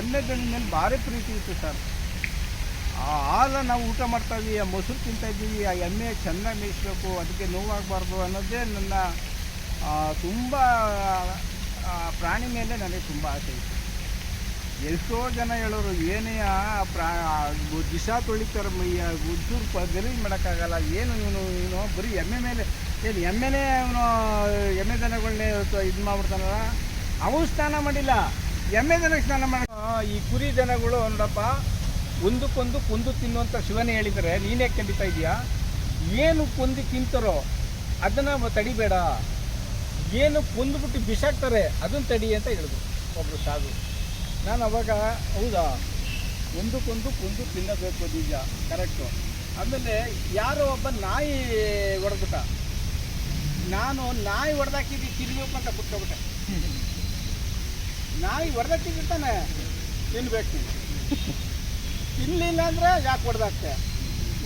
ಎಮ್ಮೆ ದನ ಮೇಲೆ ಭಾರಿ ಪ್ರೀತಿ ಇತ್ತು ಸರ್. ಆ ಹಾಲ ನಾವು ಊಟ ಮಾಡ್ತಾ ಇದ್ವಿ ಆ ಮೊಸರು ತಿಂತಾ ಇದ್ದೀವಿ, ಆ ಎಮ್ಮೆ ಚೆನ್ನಾಗಿ ಮೇಯಿಸ್ಬೇಕು, ಅದಕ್ಕೆ ನೋವಾಗಬಾರ್ದು ಅನ್ನೋದೇ ನನ್ನ ತುಂಬ ಪ್ರಾಣಿ ಮೇಲೆ ನನಗೆ ತುಂಬ ಆಸೆ ಇತ್ತು. ಎಷ್ಟೋ ಜನ ಹೇಳೋರು, ಏನೇ ಆ ಪ್ರಾ ದಿಸ ತೊಳಿತಾರೆ ಮೈಯ ಉದ್ದೂರು ಪ, ಗಲೀಜು ಮಾಡೋಕ್ಕಾಗಲ್ಲ, ಏನು ಇವನು ಇವನು, ಬರೀ ಎಮ್ಮೆ ಮೇಲೆ, ಏನು ಎಮ್ಮೆನೇ ಅವನು, ಎಮ್ಮೆ ದನಗಳನ್ನೇ ಇದು ಮಾಡ್ಬಿಡ್ತಾನಲ್ಲ, ಅವನು ಸ್ನಾನ ಮಾಡಿಲ್ಲ. ಎಮ್ಮೆ ದನಕ್ಕೆ ಸ್ನಾನ ಮಾಡ ಈ ಕುರಿ ಜನಗಳು ಒಂದಪ್ಪ ಒಂದಕ್ಕೊಂದು ಕೊಂದು ತಿನ್ನುವಂಥ ಶಿವನೇ ಹೇಳಿದರೆ ನೀನೇ ಕಂಡಿತಾ ಇದೆಯಾ? ಏನು ಕೊಂದು ತಿಂತಾರೋ ಅದನ್ನು ತಡಿಬೇಡ. ಏನು ಕೊಂದುಬಿಟ್ಟು ಬಿಸಾಕ್ತಾರೆ ಅದನ್ನು ತಡಿ ಅಂತ ಹೇಳಿದ್ರು. ಒಬ್ಬರು ಸಾಧು. ನಾನು ಅವಾಗ, ಹೌದಾ? ಒಂದಕ್ಕೊಂದು ಕೊಂದು ತಿನ್ನಬೇಕು ಬೀಜ ಕರೆಕ್ಟು ಆಮೇಲೆ ಯಾರೋ ಒಬ್ಬ ನಾಯಿ ಹೊಡೆದ್ಬಿಟ್ಟ. ನಾನು ನಾಯಿ ಹೊಡೆದಾಕಿದ್ದು ತಿನ್ನಬೇಕು ಅಂತ ಬಿಟ್ಕೊಬಿಟ್ಟೆ ನಾಯಿ ಹೊಡೆದಾಕಿದ್ದಾನೆ ತಿನ್ಬೇಕು. ನೀನು. ತಿನ್ನಲಿಲ್ಲ ಅಂದರೆ ಯಾಕೆ ಹೊಡೆದಾಕ್ತೆ?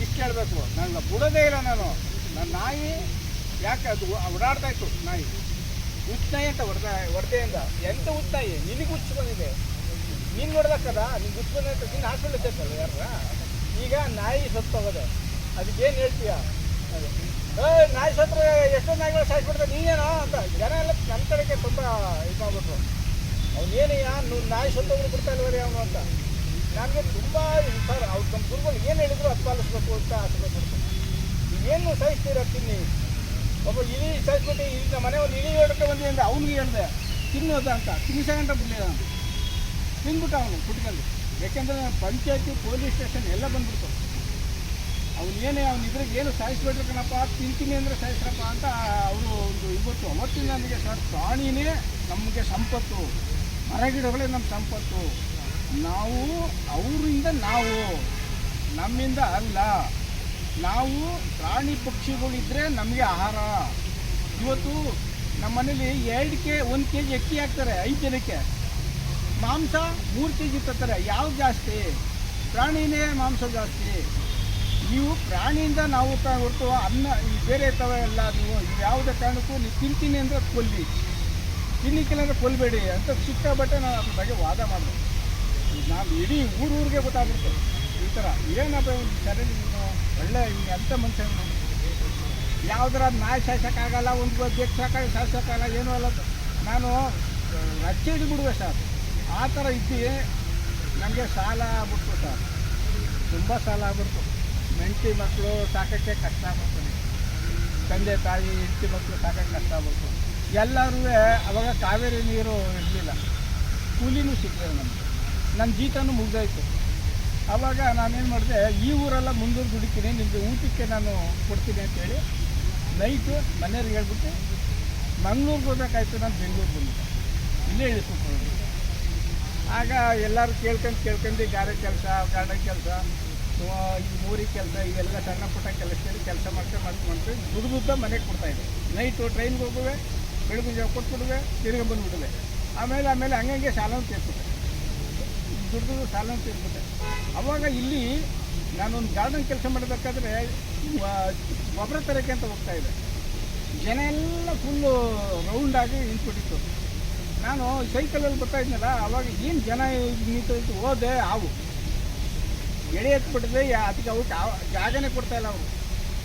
ಇಷ್ಟು ಹೇಳಬೇಕು. ನನ್ನ ಬಿಡೋದೇ ಇಲ್ಲ ನಾನು. ನನ್ನ ನಾಯಿ ಯಾಕೆ ಅದು ಓಡಾಡ್ತಾ ಇತ್ತು? ನಾಯಿ ಹುಚ್ಚನಾಯಿ ಅಂತ ಹೊಡೆದ ಹೊಡೆದೆಯಿಂದ. ಎಂತ ಉತ್ತಾಯಿ ನಿನಗೆ ಹುಚ್ಚು ಬಂದಿದೆ ನೀನು ನೋಡ್ದಕ್ಕದ ನಿನ್ ಹುಚ್ಚು ಬಂದ ನಿನ್ನ ಹಾಸ್ಪಿಟಲ್ ಯಾರ ಈಗ ನಾಯಿ ಸತ್ತೋಗೋದೆ. ಅದಕ್ಕೇನು ಹೇಳ್ತೀಯ? ಏ, ನಾಯಿ ಸತ್ರ ಎಷ್ಟೊಂದು ನಾಯಿಗಳು ಸಾಯಿಸ್ಬಿಡ್ತಾರೆ. ನೀನೇನೋ ಅಂತ. ಜನ ಎಲ್ಲ ನನ್ನ ಕಡೆಗೆ ತುಂಬ ಇದು ಅವನೇನಯ್ಯ ಯಾರು ನಾಯಿ ಸತ್ತೋಗ್ರು ಬಿಡ್ತಾ ಇಲ್ವರಿ ಅವನು ಅಂತ. ನನಗೆ ತುಂಬ ಸರ್ ಅವ್ರು ತಮ್ಮ ಗುರುಗಳು ಏನು ಹೇಳಿದ್ರು ಅದು ಪಾಲಿಸ್ಬೇಕು ಅಂತ ಆಸೆ ಏನು ಸಾಯಿಸ್ತೀರ ತಿನ್ನಿ? ಒಬ್ಬ ಇಲಿ ಸಾಯಿಸ್ಬಿಟ್ಟು ಇಲ್ಲಿ ನಮ್ಮ ಮನೆ ಒಂದು ಇಲಿ ಹೊಡ್ಕೊ ಬಂದಿ ಅಂದ್ರೆ ಅವ್ನಿಗೆ ಹೇಳಿದೆ ತಿನ್ನೋದ ಅಂತ. ತಿನ್ಸಗಂಟ ಬಿಡಲಿಲ್ಲ ಅಂತ ತಿಂದ್ಬಿಟ್ಟ ಅವನು ಕುಟ್ಕೊಂಡು. ಯಾಕೆಂದ್ರೆ ಪಂಚಾಯತಿ, ಪೊಲೀಸ್ ಸ್ಟೇಷನ್ ಎಲ್ಲ ಬಂದ್ಬಿಡ್ತು. ಅವನೇನೇ ಅವ್ನು ಇದ್ರಿಗೆ ಏನು ಸಾಯಿಸ್ಬಿಟ್ರೆ ಕಣಪ್ಪ, ತಿಂತೀನಿ ಅಂದರೆ ಸಾಯಿಸ್ರಪ್ಪ ಅಂತ ಅವರು ಒಂದು ಇವತ್ತು ಅವತ್ತಿನ ನನಗೆ ಸರ್ ಪ್ರಾಣಿನೇ ನಮಗೆ ಸಂಪತ್ತು. ಮರಗಿಡಗಳೇ ನಮ್ಮ ಸಂಪತ್ತು. ನಾವು ಅವರಿಂದ ನಾವು, ನಮ್ಮಿಂದ ಅಲ್ಲ. ನಾವು ಪ್ರಾಣಿ ಪಕ್ಷಿಗಳಿದ್ರೆ ನಮಗೆ ಆಹಾರ. ಇವತ್ತು ನಮ್ಮ ಮನೇಲಿ ಎರಡು ಕೆ, ಒಂದು ಕೆ ಜಿ ಅಕ್ಕಿ ಹಾಕ್ತಾರೆ, ಐದು ಜನಕ್ಕೆ. ಮಾಂಸ ಮೂರು ಕೆ ಜಿ ತರ್ತಾರೆ ಯಾವ್ದು ಜಾಸ್ತಿ? ಪ್ರಾಣಿನೇ ಮಾಂಸ ಜಾಸ್ತಿ. ನೀವು ಪ್ರಾಣಿಯಿಂದ ನಾವು ಹೊರತು ಅನ್ನ, ಬೇರೆ ತವ ಎಲ್ಲ ನೀವು ಯಾವುದೇ ಕಾರಣಕ್ಕೂ ನೀವು ತಿಂತೀನಿ ಅಂದರೆ ಕೊಲ್ಲಿ. ತಿನ್ನಿಕ್ಕಿಲ್ಲ ಅಂದರೆ ಕೊಲ್ಲಬೇಡಿ ಅಂತ ಸಿಕ್ಕಾಬಟ್ಟೆ ನಾನು ಅದ್ರ ಬಗ್ಗೆ ವಾದ ಮಾಡಿದೆ. ನಾನು ಇಡೀ ಊರಿಗೆ ಗೊತ್ತಾಗ್ಬಿಡ್ತು. ಈ ಥರ ಏನಪ್ಪ ಒಂದು ಸರಿ ನೀನು ಒಳ್ಳೆ ಇವ್ನು ಎಂಥ ಮನುಷ್ಯ. ಯಾವ್ದಾರ ನಾಯಿ ಸಾಯ್ಸೋಕ್ಕಾಗಲ್ಲ ಒಂದು ಬೇಕು ಸಾಕಾಗಿ ಸಾಯ್ಸೋಕ್ಕಾಗಲ್ಲ ಏನೂ ಅಲ್ಲ ನಾನು ರಚ್ಚೆ ಬಿಡುವೆ ಸರ್ ಆ ಥರ ಇದ್ದು ನನಗೆ ಸಾಲ ಆಗ್ಬಿಡ್ತು ಸರ್ ತುಂಬ ಸಾಲ ಆಗ್ಬಿಡ್ತು. ಮೆಂಟಿ ಮಕ್ಕಳು ಸಾಕೋಕ್ಕೆ ಕಷ್ಟ ಆಗ್ಬಿಡ್ತು. ತಂದೆ ತಾಯಿ, ಹೆಂಡತಿ ಮಕ್ಕಳು ಸಾಕೋಕ್ಕೆ ಕಷ್ಟ ಆಗ್ಬಿಡ್ತು. ಎಲ್ಲರೂ ಅವಾಗ ಕಾವೇರಿ ನೀರು ಇರಲಿಲ್ಲ. ಕೂಲಿನೂ ಸಿಗಲಿಲ್ಲ ನಮಗೆ. ನನ್ನ ಜೀತನೂ ಮುಗ್ದೋಯ್ತು. ಆವಾಗ ನಾನೇನು ಮಾಡಿದೆ, ಈ ಊರೆಲ್ಲ ಮುಂದೂರು ದುಡಿತೀನಿ, ನಿಮಗೆ ಊಟಕ್ಕೆ ನಾನು ಕೊಡ್ತೀನಿ ಅಂತೇಳಿ ನೈಟು ಮನೆಯವ್ರಿಗೆ ಹೇಳ್ಬಿಟ್ಟು ಮಂಗ್ಳೂರಿಗೆ ಹೋಗ್ಬೇಕಾಯ್ತು ನಾನು ಬೆಂಗಳೂರು ಬಂದೆ. ಇಲ್ಲೇ ಇಳಿಸ್ಕೊಂಡು ಆಗ ಎಲ್ಲರೂ ಕೇಳ್ಕೊಂಡು ಕೇಳ್ಕೊಂಡು ಗಾರೆ ಕೆಲಸ, ಗಾರ್ಡನ್ ಕೆಲಸ ಈ ಮೂರಿ ಕೆಲಸ, ಇವೆಲ್ಲ ಸಣ್ಣ ಪುಟ್ಟ ಕೆಲಸದಲ್ಲಿ ಕೆಲಸ ಮಾಡ್ಕೊಂಡು ಮಾಡ್ಕೊಂಡು ದುಡ್ದುದ್ದ ಮನೆಗೆ ಕೊಡ್ತಾಯಿದ್ದೆ ನೈಟು ಟ್ರೈನ್ಗೆ ಹೋಗುವೆ ಬೆಳಗ್ಗೆ ಜಾವ ಕೊಟ್ಬಿಡುವೆ, ತಿರುಗಿ ಬಂದುಬಿಡುವೆ. ಆಮೇಲೆ ಆಮೇಲೆ ಹಂಗಂಗೆ ಸಾಲನೂ ತೀರ್ಸ್ಬಿಟ್ಟೆ ದುಡ್ಡು ಸಾಲವನ್ನು ತೀರ್ಸ್ಬಿಟ್ಟೆ ಅವಾಗ ಇಲ್ಲಿ ನಾನೊಂದು ಗಾರ್ಡನ್ ಕೆಲಸ ಮಾಡಬೇಕಾದ್ರೆ ಒಬ್ಬರ ತರಕ್ಕೆ ಅಂತ ಹೋಗ್ತಾ ಇದೆ ಜನ ಎಲ್ಲ ಫುಲ್ಲು ರೌಂಡಾಗಿ ನಿಂತ್ಬಿಟ್ಟಿತ್ತು. ನಾನು ಸೈಕಲಲ್ಲಿ ಬರ್ತಾ ಇದ್ನಲ್ಲ, ಅವಾಗ ಏನು ಜನ ನಿಂತು ಹೋದೆ, ಹಾವು. ಎಳೆ ಎತ್ಬಿಟ್ಟಿದೆ ಅದಕ್ಕೆ ಆ- ಜಾಗನೇ ಕೊಡ್ತಾ ಇಲ್ಲ ಅವರು.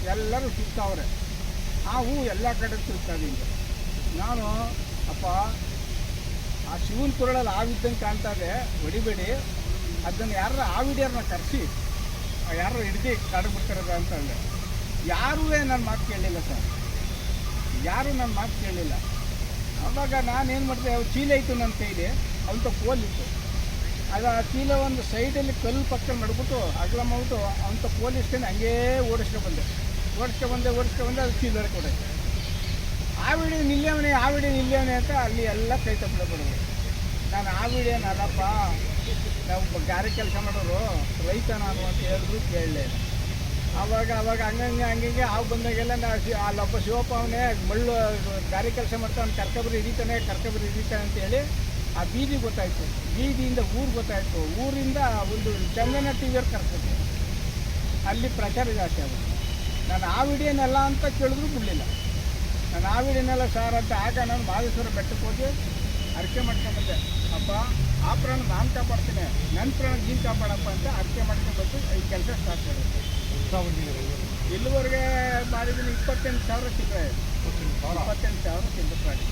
ಎಲ್ಲರೂ ಸುತ್ತಾವ್ರೆ ಹಾವು ಎಲ್ಲ ಕಡೆ ಸುತ್ತಾವೆ ಈಗ ನಾನು, ಅಪ್ಪ, ಆ ಶಿವನ ಕುರಳಲ್ಲಿ ಹಾವಿದ್ದಂಗೆ ಕಾಣ್ತಾ ಇದೆ ಹೊಡಿಬೇಡಿ. ಅದನ್ನು ಯಾರ ಹಾವಿಡಿಯವ್ರನ್ನ ಕರೆಸಿ, ಯಾರು ಹಿಡ್ದು ಅಂತ ಅಂದೆ. ಯಾರೂ ನನ್ನ ಮಾತು ಕೇಳಲಿಲ್ಲ ಸರ್. ಯಾರೂ ನನ್ನ ಮಾತು ಕೇಳಲಿಲ್ಲ. ಆವಾಗ ನಾನೇನು ಮಾಡಿದೆ, ಅವ್ರು ಚೀಲ ಇತ್ತು ನನ್ನ ಕೈಲಿ ಅವಂತ ಕೋಲ್ ಇತ್ತು. ಅದು ಆ ಚೀಲ ಒಂದು ಸೈಡಲ್ಲಿ ಕಲ್ಲು ಪಕ್ಕ ಮಡ್ಬಿಟ್ಟು ಅಗಲ ಮಾಡ್ಬಿಟ್ಟು ಅವಂತ ಕೋಲ್ ಇಸ್ಕೊಂಡು ಹಂಗೇ ಓಡಿಸ್ಕೊಂಡು ಬಂದೆ. ಓಡಿಸ್ಕೊಂಡು ಬಂದೆ ಓಡಿಸ್ಕೊಂಡು ಬಂದೆ, ಅದು ಚೀಲ ಕೊಡೆ ಆ ವಿಡಿಯೋ ನಿಲ್ಲವನೆ ಆ ವಿಡಿಯೋ ನಿಲ್ಲವನೆ ಅಂತ ಅಲ್ಲಿ ಎಲ್ಲ ಕೈ ತಪ್ಪಿಡಬಾರ್ದು ನಾನು ಆ ವಿಡಿಯೋನಲ್ಲಪ್ಪ ನಾವು ಗಾರೆ ಕೆಲಸ ಮಾಡೋರು ರೈತ ನಾನು ಅಂತ ಹೇಳಿದ್ರು ಕೇಳಲೇ ಆವಾಗ ಆವಾಗ ಹಂಗಂಗೆ ಹಂಗಂಗೆ ಹಾವು ಬಂದಾಗೆಲ್ಲ ನಾ ಅಲ್ಲೊಬ್ಬ ಶಿವಪ್ಪ ಅವನೇ ಮಳ್ಳು ಗಾರೆ ಕೆಲಸ ಮಾಡ್ತಾನೆ ಕರ್ಕೊಬ್ರಿ ಹಿಡಿತಾನೆ ಕರ್ಕೊಬ್ರಿ ಹಿಡಿತಾನೆ ಅಂತೇಳಿ ಆ ಬೀದಿ ಗೊತ್ತಾಯ್ತು. ಬೀದಿಯಿಂದ ಊರು ಗೊತ್ತಾಯಿತು. ಊರಿಂದ ಒಂದು ಚಂದನ ಟಿ ವಿಯವ್ರು ಅಲ್ಲಿ ಪ್ರಚಾರ ಜಾಸ್ತಿ ಆಗುತ್ತೆ. ನಾನು ಆ ವಿಡಿಯೋನೆಲ್ಲ ಅಂತ ಕೇಳಿದ್ರು ಬಿಡಲಿಲ್ಲ. ನಾನು ಇನ್ನೆಲ್ಲ ಸಾರ್ ಅಂತ ಆಗ ನಾನು ಮಾದೇಶ್ವರ ಬೆಟ್ಟಕ್ಕೆ ಹೋಗಿ ಅರಿಕೆ ಮಾಡ್ಕೊಂಡ್ಬಂದೆ ಅಪ್ಪ, ಆ ಪ್ರಾಣ ನಾನು ಕಾಪಾಡ್ತೀನಿ. ನನ್ನ ಪ್ರಾಣ ನೀನು ಕಾಪಾಡಪ್ಪ ಅಂತ ಅರ್ಕೆ ಮಾಡ್ಕೊಂಡ್ಬಂದು ಈ ಕೆಲಸ ಸ್ಟಾರ್ಟ್ ಮಾಡಿದ್ದೆ ಇಲ್ಲಿವರೆಗೆ ಮಾಡಿದ್ದೀನಿ ಇಪ್ಪತ್ತೆಂಟು ಸಾವಿರ ಚಿಲ್ಲರೆ. ಇಪ್ಪತ್ತೆಂಟು ಸಾವಿರ ಚಿಲ್ಲರೆ ಪ್ರಾಣಿ.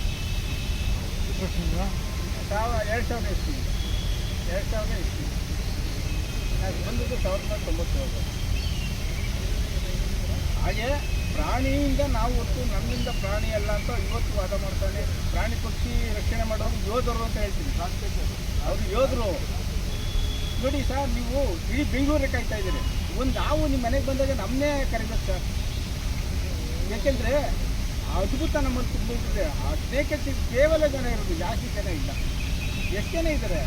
ಸಾವಿರ, ಎರಡು ಸಾವಿರ ಎಷ್ಟು ಎರಡು ಸಾವಿರ ಎಷ್ಟು ನಾನು ಬಂದಿದ್ದು ಸಾವಿರದ ತೊಂಬತ್ತು ಹಾಗೆ ಪ್ರಾಣಿಯಿಂದ ನಾವು ಹೊತ್ತು ನಮ್ಮಿಂದ ಪ್ರಾಣಿ ಅಲ್ಲ ಅಂತ ಇವತ್ತು ವಾದ ಮಾಡ್ತಾನೆ. ಪ್ರಾಣಿ ಪಕ್ಷಿ ರಕ್ಷಣೆ ಮಾಡೋರು ಯೋಧರು ಅಂತ ಹೇಳ್ತೀನಿ. ಅವರು ಯೋಧರು. ನೋಡಿ ಸರ್, ನೀವು ಇಡೀ ಬೆಂಗಳೂರಿಗೆ ಕಾಯ್ತಾ ಇದ್ದೀರಿ. ಒಂದು ನಾವು ನಿಮ್ಮ ಮನೆಗೆ ಬಂದಾಗ ನಮ್ಮನ್ನೇ ಕರಿಬೇಕು ಸರ್. ಯಾಕೆಂದರೆ ಅದ್ಭುತ ನಮ್ಮಲ್ಲಿ ತುಂಬಿಟ್ಟಿದೆ ಸ್ನೇಕಕ್ಕೆ ಕೇವಲ ಜನ ಇರೋದು, ಜಾಸ್ತಿ ಜನ ಇಲ್ಲ. ಎಷ್ಟು ಜನ ಇದ್ದಾರೆ?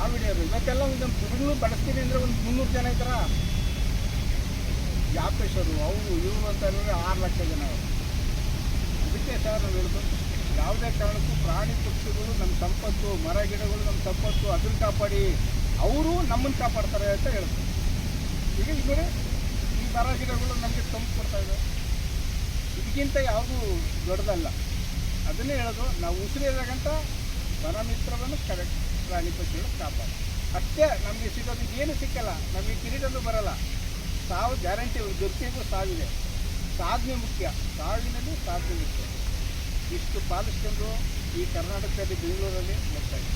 ಆ ವಿಡಿಯೋರು ಇವತ್ತೆಲ್ಲ ಒಂದು ನಮ್ಮ ಬೆಂಗಳೂರು ಬಳಸ್ತೀನಿ ಅಂದರೆ ಒಂದು ಮುನ್ನೂರು ಜನ ಇದ್ದಾರ? ಯಾಪೇಶ್ವರು ಅವರು ಇವರು ಅಂತ ಹೇಳಿದ್ರೆ ಆರು ಲಕ್ಷ ಜನ ಅವರು. ಅದಕ್ಕೆ ಸರ್ ನಾವು ಯಾವುದೇ ಕಾರಣಕ್ಕೂ ಪ್ರಾಣಿ ಪಕ್ಷಿಗಳು ನಮ್ಮ ಸಂಪತ್ತು, ಮರ ಗಿಡಗಳು ನಮ್ಮ ಸಂಪತ್ತು, ಅದನ್ನು ಕಾಪಾಡಿ. ಅವರು ನಮ್ಮನ್ನು ಕಾಪಾಡ್ತಾರೆ ಅಂತ ಹೇಳ್ತಾರೆ ಈಗ ಈಗ ಈ ಮರ ಗಿಡಗಳು ನಮಗೆ ತಂಪು ಕೊಡ್ತಾ ಇದೆ. ಇದಕ್ಕಿಂತ ಯಾವುದೂ ದೊಡ್ಡದಲ್ಲ. ಅದನ್ನೇ ಹೇಳೋದು, ನಾವು ಉಸಿರಿದಾಗಂತ ಮರ ಮಿತ್ರವನ್ನು ಕರೆಕ್ಟ್ ಪ್ರಾಣಿ ಪಕ್ಷಿಗಳು ಕಾಪಾಡಿ ಅಷ್ಟೇ ನಮಗೆ ಸಿಗೋದು ಏನು ಸಿಕ್ಕಲ್ಲ, ನಮಗೆ ಕಿರೀಟದ್ದು ಬರಲ್ಲ. ಸಾವು ಗ್ಯಾರಂಟಿ ಜೊತೆಗೂ ಸಾವಿದೆ ಸಾಧನೆ ಮುಖ್ಯ. ಸಾವಿನಲ್ಲಿ ಸಾಧನೆ ಮುಖ್ಯ. ಇಷ್ಟು ಪಾಲಿಸ್ಕೊಂಡು ಈ ಕರ್ನಾಟಕದಲ್ಲಿ ಬೆಂಗಳೂರಲ್ಲಿ ಇದೆ